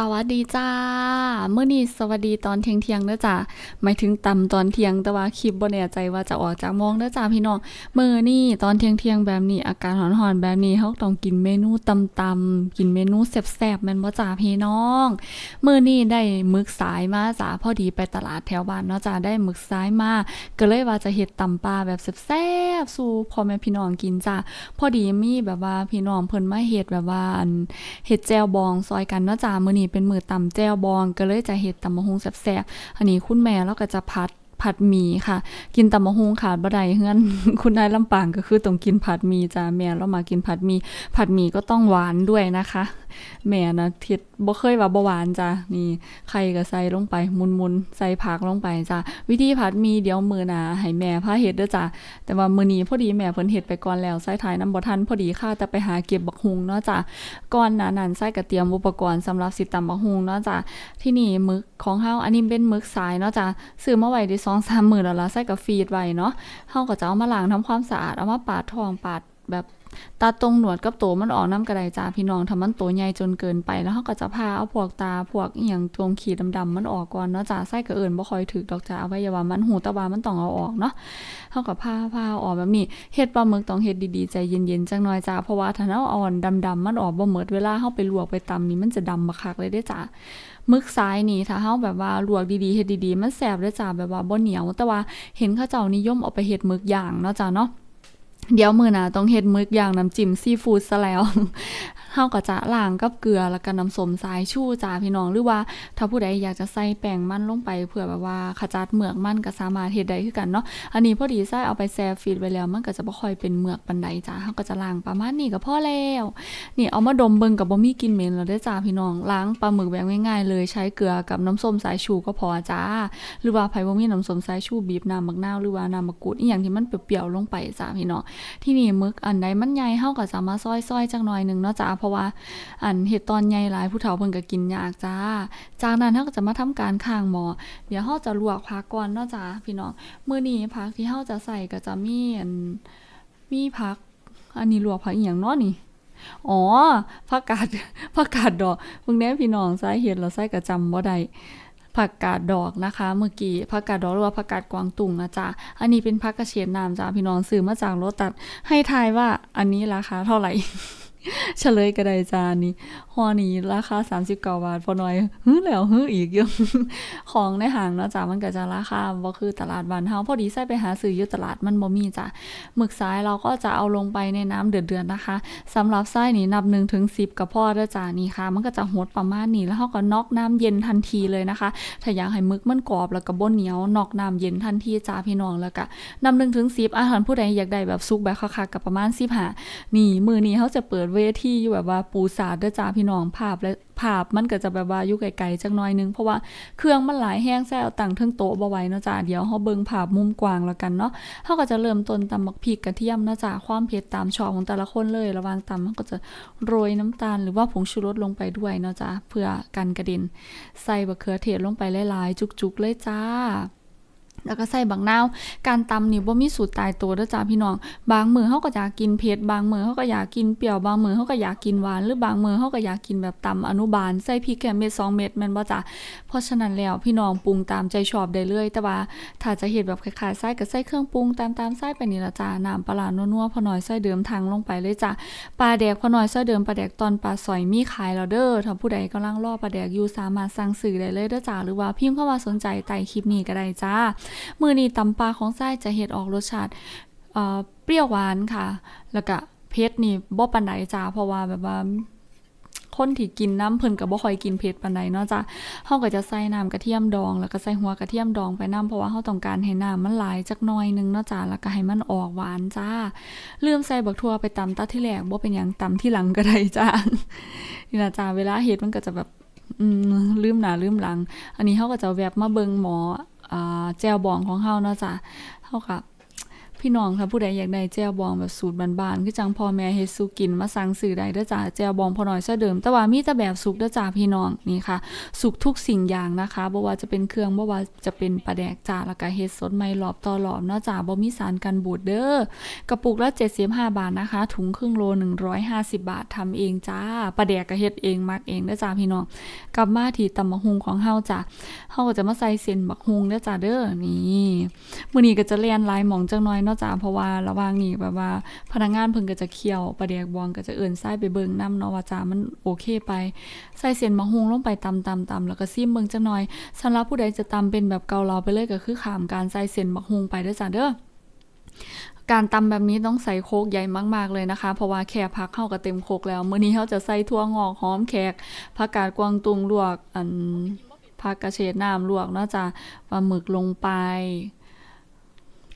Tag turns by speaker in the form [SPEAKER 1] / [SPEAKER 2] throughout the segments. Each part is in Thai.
[SPEAKER 1] สวัสดีจ้าเมื่อนี้สวัสดีตอนเที่ยงเที่ยงๆเด้อจ้าหมายถึงตำตอนเที่ยงแต่ว่าคลิปบ่แน่ใจว่าจะออกจากโมงเด้อจ้าพี่น้องเมื้อนี้ตอนเที่ยงเที่ยงๆแบบนี้อาการ้อนๆแบบนี้เฮาต้องกินเมนูตำๆกินเมนูแซ่บๆแม่นบ่จ้าพี่น้องเมื้อนี้ได้มึกสายมาจ้าพอดีไปตลาดแถวบ้านเนาะจ้าได้มึกสายมาก็เลยว่าจะเฮ็ดตำปลาแบบแซ่บๆสู่พ่อแม่พี่น้องกินจ้าพอดีมีแบบว่าพี่น้องเพิ่นมาเฮ็ดแบบว่าเห็ดแจวบองซอยกันเนาะจ้ามื้อนี้เป็นมือตำแจวบองก็เลยจะเห็ดตำมะฮุงแซ่บๆอันนี้คุณแม่เราก็จะผัดผัดหมี่ค่ะ กินตำมะฮุงขาดบะไดเฮือน คุณนายลำปางก็คือต้องกินผัดหมี่จ้าแม่เรามากินผัดหมี่ผัดหมี่ก็ต้องหวานด้วยนะคะ แม่นะเท็ดบ่เคยว่าบ่หวานจ้ะนี่ไข่ก็ใส่ลงไปมุนๆใส่ผักลงไปจ้ะวิธีผัดมีเดี๋ยวมือหนาให้แม่พาเฮ็ดเด้อจ้ะแต่ว่ามื้อนี้พอดีแม่เพิ่นเฮ็ดไปก่อนแล้วใส่ถ่ายน้ำบ่ทันพอดีค่ะแต่ไปหาเก็บบักฮุงเนาะจ้ะก่อนหน้านั้นใส่ก็เตรียมอุปกรณ์สำหรับสิตำบักฮุงเนาะจ้ะที่นี่มึกของเฮาอันนี้เป็นมึกสายเนาะจ้ะซื้อมาไว้ได้2-3มื้อแล้วล่ะใส่ก็ฟรีดไว้เนาะเฮาก็จะเอามาล้างทำความสะอาดเอามาปาดท้องปาดแบบ ตาตรงหนวดกับโตมันออกน้ำกระไดจ้าพี่น้องทำมันโตใหญ่จนเกินไปแล้วเขาก็จะพาเอาพวกตาพวกอหย่างตรงขีดดำๆมันออกก่อนเนาะจ้าไส้กระเอิญบ่คอยถึกดอกจ้าอวัยวะมันหูตะวามันต้องเอาออกเนาะเขาก็พาพาออกแบบนี้เฮ็ดปลาหมึกต้องเฮ็ดดีๆใจเย็นๆจังหน่อยจ้าเพราะว่าถ้าเอาอ่อนดำๆมันออกบ่หมดเวลาเฮาไปลวกไปตำนี่มันจะดำบักคักเลยเด้จ้ามึกซ้ายนี่ถ้าเฮาแบบว่าลวกดีๆเฮ็ดดีๆ มันแซ่บเด้จ้าแบบว่าบ่เหนียว แต่ว่าเห็นเขาเจ้านิยมเอาไปเฮ็ดมึกอย่างเนาะจ้าเนาะ เดี๋ยวมือนะต้องเฮ็ดมึกอย่างน้ำจิ้มซีฟู้ดซะแล้ว เฮาก็จะล้างกับเกลือแล้วก็น้ำส้มสายชูจ้าพี่น้องหรือว่า ถ้าผู้ใดอยากจะใส่แป้งมันลงไปเผื่อแบบว่าขจัดเหมือกมันก็สามารถเฮ็ดได้คือกันเนาะอันนี้พอดีใส่เอาไปแช่ฟรีซไว้แล้วมันก็จะบ่ค่อยเป็นเหมือกปานใดจ้าเฮาก็จะล้างประมาณนี้ก็พอแล้วนี่เอามาดมเบิ่งก็บ่มีกลิ่นเหม็นแล้วเด้จ้าพี่น้องล้างปลาหมึกแบบง่ายๆ เลยใช้เกลือกับน้ำส้มสายชูก็พอจ้าหรือว่าไผบ่มีน้ำส้มสายชูบีบน้ำมะนาวหรือว่าน้ำมะกรูดอีหยังที่มันเปรี้ยวๆลงไปจ้าพี่น้องที่นี่มึกอันใดมันใหญ่เฮาก็สามารถซอยๆจักหน่อยนึงเนาะจ้าเพราะว่าอันเห็ดตอนใหญ่หลายผู้เฒ่าเพิ่นก็กินยากจ้า จากนั้นเฮาก็จะมาทำการข้างหมอ เดี๋ยวเฮาจะลวกผักก่อนเนาะจ้าพี่น้องมื้อนี้ผักที่เฮาจะใส่ก็จะมีอันมีผัก อันนี้ลวกผักอีหยังเนาะนี่อ๋อผักกาดผักกาดดอกเพิ่งแน่พี่น้องใส่เห็ดแล้วใส่ก็จำบ่ได้ผักกาดดอกนะคะ เมื่อกี้ผักกาดดอกหรือว่าผักกาดกวางตุงนะจ๊ะอันนี้เป็นผักกระเฉดน้ำจ้าพี่น้องซื้อมาจากโลตัสให้ทายว่าอันนี้ราคาเท่าไหร่ เฉลยก็ไดจานนี้ห่อนี้ราคา 39 บาทพอน้อยเฮึแล้วเฮึอีกเยอะของในห้างเนาะจ้ามันก็จะราคาบ่คือตลาดบ้านเฮาพอดีใส่ไปหาซื้ออยู่ตลาดมันบ่มีจ้ะหมึกซ้ายเราก็จะเอาลงไปในน้ำเดือดๆนะคะสำหรับไส้นี่นับ1ถึง10กับพ่อเด้อจ้านี่ค่ะ มันก็จะหดประมาณนี้แล้วเฮาก็น็อกน้ำเย็นทันทีเลยนะคะ ถ้าอยากให้หมึกมันกรอบแล้วก็บ่เหนียวนอกน้ำเย็นทันทีจ้าพี่น้องแล้วก็นำ1ถึง10อาหารผู้ใดอยากได้แบบสุกแบบคักๆก็ประมาณ15นี่มื้อนี้เฮาจะเปิดเวทีอยู่แบบว่าปูสาดด้อจ้าพี่น้องภาพและภาพมันก็จะแบบว่าอยู่ไกลๆจักหน่อยนึง เพราะว่าเครื่องมันหลายแห้งแซ่เอาตังเทิงโต๊ะบ่ไหวเนาะจ้าเดี๋ยวเฮาเบิ่งภาพมุมกว้างแล้วกันเนาะเฮาก็จะเริ่มต้นตำบักพริกกระเทียมเนาะจ้าความเผ็ดตามชอบของแต่ละคนเลยระว่างตำมันก็จะโรยน้ำตาลหรือว่าผงชูรสลงไปด้วยเนาะจ้าเพื่อกันกระเด็นใส่บะเขือเทศลงไปหลายๆจุกๆเลยจ้า แล้วก็ใส่บักนาวการตำนี่บ่มีสูตรตายตัวเด้อจ้าพี่น้อง บางมือเฮาก็อยากกินเผ็ดบางมือเฮาก็อยากกินเปรี้ยวบางมือเฮาก็อยากกินหวานหรือบางมือเฮาก็อยากกินแบบตำอนุบาลใส่พริกแค่เม็ดสองเม็ดแม่นบ่จ้าเพราะฉะนั้นแล้วพี่น้องปรุงตามใจชอบได้เลยแต่ว่าถ้าจะเฮ็ดแบบคล้ายๆไส้ก็ใส่เครื่องปรุงตามๆไส้ไปนี่ละจ้าน้ำปลาร้านัวๆพอน้อยใส่เดิมทางลงไปเลยจ้าปลาแดกพอน้อยซอยเดิมปลาแดกตอนปลาสอยมีขายแล้วเด้อถ้าผู้ใดกำลังรอปลาแดกอยู่สามารถสั่งซื้อได้เลยเด้อจ้าหรือว่าพิมพ์เข้ามาสนใจใต้คลิปนี้ก็ได้จ้ามือนี้ตำปลาของไส้จะเฮ็ดออกรสชาติเออเปรี้ยวหวานค่ะ แล้วก็เผ็ดนี่บ่ปานใดจ้าเพราะว่าแบบว่าคนที่กินน้ำเพิ่นก็บ่ค่อยกินเผ็ดปานใดเนาะจ้ะเฮาก็จะใส่น้ำกระเทียมดอง แล้วก็ใส่หัวกระเทียมดองไปน้ำเพราะว่าเฮาต้องการให้น้ำมันหลายจักหน่อยนึงเนาะจ้ะแล้วก็ให้มันออกหวานจ้า ลืมใส่บักทั่วไปตำตัดที่แรกบ่เป็นหยังตำที่หลังก็ได้จ้านี่ล่ะจ้าเวลาเฮ็ดมันก็จะแบบ อืมลืมหน้าลืมหลัง อันนี้เฮาก็จะแวบมาเบิงหมอ อ่าแจวบองของเฮาเนาะจ้ะเท่ากับ พี่น้องถ้าผู้ใดอยากได้แจ่วบองแบบสูตรบานๆคือจังพ่อแม่เฮ็ดสูกินมาสั่งซื้อได้เด้อจ้าแจ่วบองพอน้อยซะเดิมแต่ว่ามีแต่แบบสุกเด้อจ้าพี่น้องนี่ค่ะ สุกทุกสิ่งอย่างนะคะบ่ว่าจะเป็นเครื่องบ่ว่าจะเป็นปลาแดกจ้าแล้วก็เฮ็ดสดใหม่รอบต่อรอบเนาะจ้าบ่มีสารกันบูดเด้อกระปุกละ75บาทนะคะ ถุงครึ่งโล 150 บาททำเองจ้าปลาแดกก็เฮ็ดเองมักเองเด้อจ้าพี่น้องกลับมาที่ตำบักฮุงของเฮาจ้าเฮาก็จะมาใส่เส้นบักฮุงเด้อจ้าเด้อนี่มื้อนี้ก็จะเลียนลายหมองจังน้อยเนาะจ้าเพราะว่าระว่างนี้แบบว่าพนักงานเพิ่นก็จะเคี่ยวปลาแดกบองก็จะเอิ้นใส่ไปเบิ่งนํเนาะว่าจ้ามันโอเคไป ใส่เส้นมะฮุงลงไปตำตำตำแล้วก็ซิมเบิ่งจักหน่อยสำหรับผู้ใดจะตำเป็นแบบเกาเหลาไปเลยก็คือขามการใส่เส้นมะฮุงไปด้อจ้าเด้อการตำแบบนี้ต้องใส่โคกใหญ่มากๆเลยนะคะ เพราะว่าแค่พักเข้ากับเต็มโคกแล้วมื้อนี้เขาจะใส่ทั่วงอกหอมแขกผักกาดกวางตุงลวกอันผักกระเฉดน้ำลวกเนาะจ้ะปลาหมึกลงไป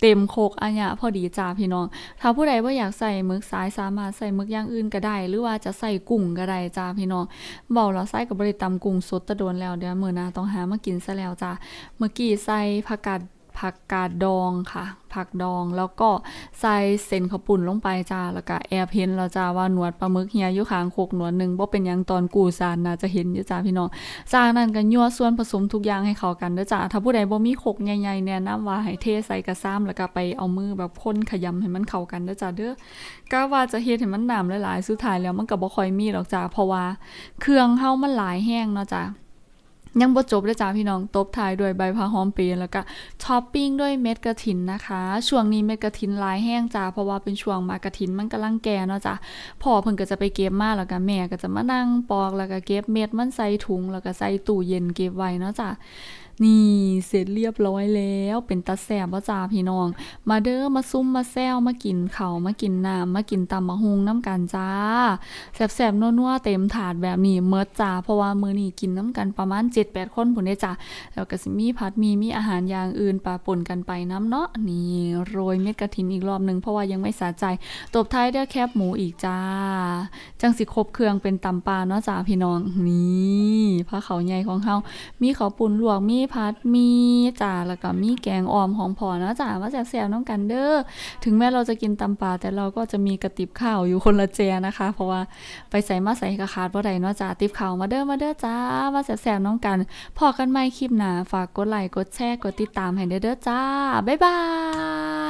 [SPEAKER 1] เต็มโคกอันเนี้ยพอดีจ้าพี่น้อง ถ้าผู้ใดว่าอยากใส่มึกสายสามารถใส่มึกอย่างอื่นก็ได้ หรือว่าจะใส่กุ้งก็ได้จ้าพี่น้องบอกเราใส่กับบริตำกุ้งสดตะโดนแล้วเดี๋ยวมื้อหน้าต้องหามากินซะแล้วจ้าเมื่อกี้ใส่ผักกาด ผักกาดดองค่ะ ผักดองแล้วก็ใส่เส้นข้าวปุ่นลงไปจ้าแล้วก็แอบเห็นแล้วจ้าว่าหนวดปลาหมึกเฮียอยู่ข้างโคกหนวดหนึ่งบ่เป็นยังตอนกูซานน่าจะเห็นอยู่จ้าพี่น้องจากนั้นก็ยั่วส่วนผสมทุกอย่างให้เข้ากันเด้อจ้าถ้าผู้ใดบ่มีโคกใหญ่ๆแนะนำว่าให้เทใส่กระซ้ำแล้วก็ไปเอามือแบบคนขยำให้มันเข้ากันเด้อจ้าเด้อก็ว่าจะเฮ็ดให้มันน้ำหลายๆสุดท้ายแล้วมันก็บ่ค่อยมีหรอกจ้าเพราะว่าเครื่องเฮามันหลายแห้งเนาะจ้า ยังบ่จบเลยจ้าพี่น้องตบท้ายด้วยใบพะหอมเปียแล้วก็ช้อปปิ้งด้วยเม็ดกระถินนะคะ ช่วงนี้เม็ดกระถินลายแห้งจ้าเพราะว่าเป็นช่วงมากระถินมันกำลังแก่เนาะจ้าพ่อเพิ่นก็จะไปเก็บมาแล้วก็แม่ก็จะมานั่งปอกแล้วก็เก็บเม็ดมันใส่ถุงแล้วก็ใส่ตู้เย็นเก็บไว้เนาะจ้า นี่เสร็จเรียบร้อยแล้วเป็นตาแสบว่าจ้าพี่น้อง มาเด้อมาซุ่มมาแซวมากินเข้ามากินน้ำมากินตำมะฮุงน้ำกันจ้าแสบๆนัวๆเต็มถาดแบบนี้เมิดจ้าเพราะว่ามือนี้กินน้ำกันประมาณ 7-8 คนพุ่นเด้จ้าแล้วก็สิมีผัดมีมีอาหารอย่างอื่นปะปนกันไปน้ำเนาะนี่โรยเม็ดกระถินอีกรอบหนึ่งเพราะว่ายังไม่สะใจตบท้ายด้วยแคบหมูอีกจ้า จังสิครบเครื่องเป็นตำปลาเนาะจ้าพี่น้องนี่ผ้าเขาใหญ่ของเฮามีข้าวปุ้นลวกมีพัดมีจ่าแล้วก็มีแกงออมของพอนะจ่ามาแซ่บๆน้องกันเด้อถึงแม้เราจะกินตำปลาแต่เราก็จะมีกระติบข้าวอยู่คนละแจนะคะ เพราะว่าไปใส่มาใส่กระคาดบ่ได้เนาะจ่าติบข้าวมาเด้อมาเด้อจ้ามาแซ่บๆน้องกัน พอกันไหม่คลิปหน้าฝากกดไลค์กดแชร์กดติดตามให้เด้อเด้อจ้าบ๊ายบา
[SPEAKER 2] ย